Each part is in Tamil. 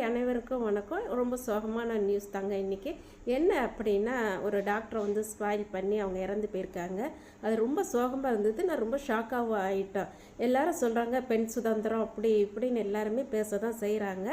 ஹாய் அனைவருக்கும் வணக்கம். ரொம்ப சோகமான நியூஸ் தாங்க இன்றைக்கி என்ன அப்படின்னா ஒரு டாக்டரை வந்து ஸ்பாயில் பண்ணி அவங்க இறந்து போயிருக்காங்க. அது ரொம்ப சோகமாக இருந்தது. நான் ரொம்ப ஷாக்காகவும் ஆகிட்டோம் எல்லாரும் சொல்கிறாங்க பெண் சுதந்திரம் அப்படி இப்படின்னு எல்லாருமே பேச தான் செய்கிறாங்க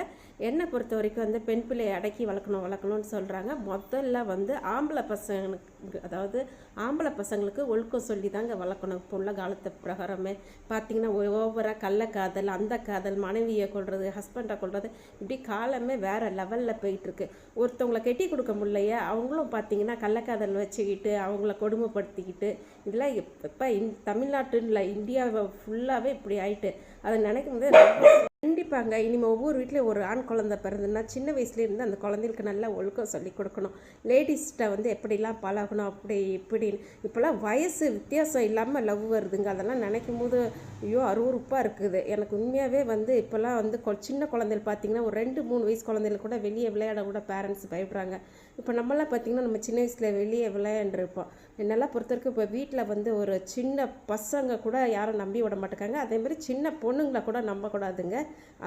என்னை பொறுத்த வரைக்கும் வந்து பெண் பிள்ளையை அடக்கி வளர்க்கணும் வளர்க்கணும்னு சொல்கிறாங்க முதல்ல வந்து ஆம்பளை பசங்களுக்கு அதாவது ஆம்பளை பசங்களுக்கு ஒழுக்கம் சொல்லி தாங்க வளர்க்கணும். இப்போ உள்ள காலத்து பிரகாரமே பார்த்தீங்கன்னா ஓவராக கள்ளக்காதல் அந்த காதல் மனைவியை கொள்வது ஹஸ்பண்டை கொள்வது இப்படி காலமே வேறு லெவலில் போயிட்டுருக்கு. ஒருத்தவங்களை கெட்டி கொடுக்க முடியலையே அவங்களும் பார்த்தீங்கன்னா கள்ளக்காதல் வச்சுக்கிட்டு அவங்கள கொடுமைப்படுத்திக்கிட்டு இதெல்லாம் இப்போ இந் தமிழ்நாட்டுன்னு இல்லை இந்தியாவை ஃபுல்லாகவே இப்படி ஆயிட்டு. அதை நினைக்கும் போது கண்டிப்பாங்க. இனிமேல் ஒவ்வொரு வீட்லேயும் ஒரு ஆண் குழந்தை பிறந்துன்னா சின்ன வயசுலேருந்து அந்த குழந்தைகளுக்கு நல்லா ஒழுக்கம் சொல்லி கொடுக்கணும். லேடிஸ்கிட்ட வந்து எப்படிலாம் பழகணும் அப்படி இப்படின்னு. இப்போல்லாம் வயசு வித்தியாசம் இல்லாமல் லவ் வருதுங்க. அதெல்லாம் நினைக்கும் போது ஐயோ அருவறுப்பாக இருக்குது. எனக்கு உண்மையாகவே வந்து இப்போல்லாம் வந்து கொ சின்ன குழந்தைகள் பார்த்தீங்கன்னா ஒரு ரெண்டு மூணு வயசு குழந்தைகள் கூட வெளியே விளையாட கூட பேரண்ட்ஸ் பயப்படுறாங்க. இப்போ நம்மளாம் பார்த்திங்கன்னா நம்ம சின்ன வயசில் வெளியே விளையாண்டுருப்போம். என்னெல்லாம் பொறுத்த வரைக்கும் இப்போ வீட்டில் வந்து ஒரு சின்ன பசங்க கூட யாரும் நம்பி விட மாட்டேங்காங்க அதேமாதிரி சின்ன பொண்ணுங்களை கூட நம்பக்கூடாதுங்க.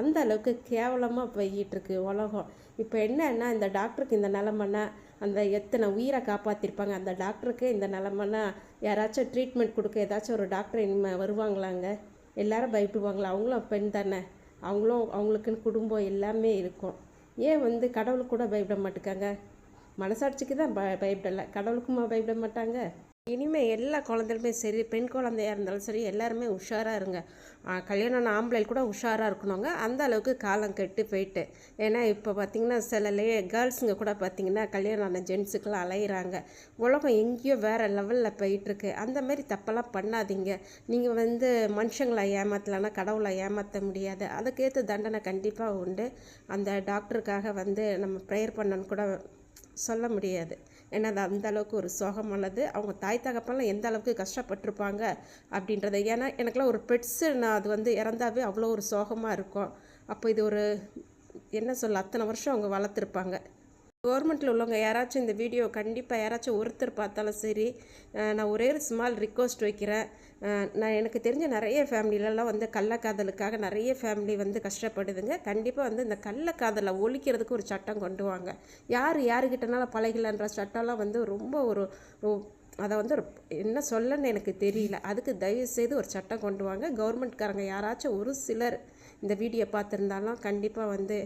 அந்த அளவுக்கு கேவலமாக போய்கிட்டுருக்கு உலகம். இப்போ என்னன்னா இந்த டாக்டருக்கு இந்த நிலமன்னா அந்த எத்தனை உயிரை காப்பாற்றிருப்பாங்க அந்த டாக்டருக்கு இந்த நிலமன்னா யாராச்சும் ட்ரீட்மெண்ட் கொடுக்க ஏதாச்சும் ஒரு டாக்டர் இனிமேல் வருவாங்களாங்க? எல்லாரும் பயப்படுவாங்களா? அவங்களும் பெண் தானே. அவங்களும் அவங்களுக்குன்னு குடும்பம் எல்லாமே இருக்கும். ஏன் வந்து கடவுளுக்கு கூட பயப்பட மாட்டேங்காங்க மனசாட்சிக்கு தான் ப பயப்படலை. கடவுளுக்குமா பயப்பட மாட்டாங்க? இனிமேல் எல்லா குழந்தைகளுமே சரி பெண் குழந்தையாக இருந்தாலும் சரி எல்லாருமே உஷாராக இருங்க. கல்யாணம் ஆம்பளை கூட உஷாராக இருக்கணுங்க. அந்த அளவுக்கு காலம் கெட்டு போயிட்டு. ஏன்னா இப்போ பார்த்திங்கன்னா சில லே கேர்ள்ஸுங்க கூட பார்த்திங்கன்னா கல்யாணம் ஆன ஜென்ஸுக்கெல்லாம் அலையிறாங்க. உலகம் எங்கேயோ வேறு லெவலில் போயிட்டுருக்கு. அந்த மாதிரி தப்பெல்லாம் பண்ணாதீங்க. நீங்கள் வந்து மனுஷங்களை ஏமாற்றலைன்னா கடவுளை ஏமாற்ற முடியாது. அதுக்கேற்ற தண்டனை கண்டிப்பாக உண்டு. அந்த டாக்டருக்காக வந்து நம்ம ப்ரேயர் பண்ணணும்னு கூட சொல்ல முடியாது. ஏன்னா அது அந்த அளவுக்கு ஒரு சோகமானது. அவங்க தாய் தகப்பெல்லாம் எந்த அளவுக்கு கஷ்டப்பட்டிருப்பாங்க அப்படின்றத ஏன்னா எனக்குலாம் ஒரு பெட்ஸு நான் அது வந்து இறந்தாவே அவ்வளோ ஒரு சோகமாக இருக்கும். அப்போ இது ஒரு என்ன சொல்ல அத்தனை வருஷம் அவங்க வளர்த்துருப்பாங்க. கவர்மெண்ட்டில் உள்ளவங்க யாராச்சும் இந்த வீடியோ கண்டிப்பாக யாராச்சும் ஒருத்தர் பார்த்தாலும் சரி நான் ஒரே ஒரு ஸ்மால் ரிக்வஸ்ட் வைக்கிறேன். நான் எனக்கு தெரிஞ்ச நிறைய ஃபேமிலிலலாம் வந்து கள்ளக்காதலுக்காக நிறைய ஃபேமிலி வந்து கஷ்டப்படுதுங்க. கண்டிப்பாக வந்து இந்த கள்ளக்காதலை ஒழிக்கிறதுக்கு ஒரு சட்டம் கொண்டு வாங்க. யார் யாருக்கிட்டனாலும் பழகலன்ற சட்டம்லாம் வந்து ரொம்ப ஒரு அதை வந்து ஒரு என்ன சொல்லன்னு எனக்கு தெரியல. அதுக்கு தயவு செய்து ஒரு சட்டம் கொண்டு வாங்க. கவர்மெண்ட்காரங்க யாராச்சும் ஒரு சிலர் இந்த வீடியோ பார்த்துருந்தாலும் கண்டிப்பாக வந்து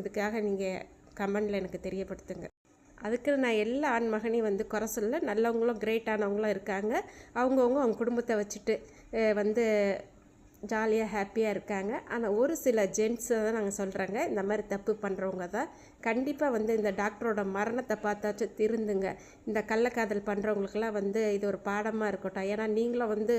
இதுக்காக நீங்கள் கமெண்டில் எனக்கு தெரியப்படுத்துங்க. அதுக்கு நான் எல்லா ஆண் மகனையும் வந்து குறை சொல்ல நல்லவங்களும் கிரேட்டானவங்களும் இருக்காங்க. அவங்கவுங்க அவங்க குடும்பத்தை வச்சுட்டு வந்து ஜாலியாக ஹாப்பியாக இருக்காங்க. ஆனால் ஒரு சில ஜென்ஸை தான் நாங்கள் சொல்கிறாங்க இந்த மாதிரி தப்பு பண்ணுறவங்க தான். கண்டிப்பாக வந்து இந்த டாக்டரோட மரணத்தை பார்த்தாச்சும் திருந்துங்க. இந்த கள்ளக்காதல் பண்ணுறவங்களுக்கெல்லாம் வந்து இது ஒரு பாடமாக இருக்கட்டும். ஏன்னா நீங்களும் வந்து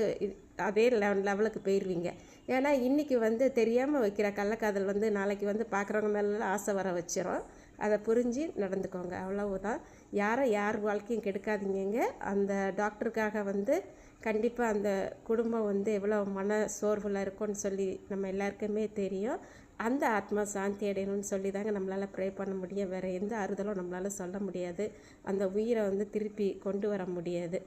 அதே லெவலுக்கு போயிடுவீங்க ஏன்னா இன்றைக்கி வந்து தெரியாமல் வைக்கிற கள்ளக்காதல் வந்து நாளைக்கு வந்து பார்க்குறவங்க மேலே ஆசை வர வச்சிடும் அதை புரிஞ்சு நடந்துக்கோங்க. அவ்வளவுதான். யாரை யார் வாழ்க்கையும் கெடுக்காதீங்க அந்த டாக்டருக்காக வந்து கண்டிப்பாக அந்த குடும்பம் வந்து எவ்வளோ மன சோர்வில் இருக்கும்னு சொல்லி நம்ம எல்லாருக்குமே தெரியும். அந்த ஆத்மா சாந்தி அடையணும்னு சொல்லி தாங்க நம்மளால் ப்ரே பண்ண முடியும். வேறு எந்த ஆறுதலும் நம்மளால் சொல்ல முடியாது. அந்த உயிரை வந்து திருப்பி கொண்டு வர முடியாது.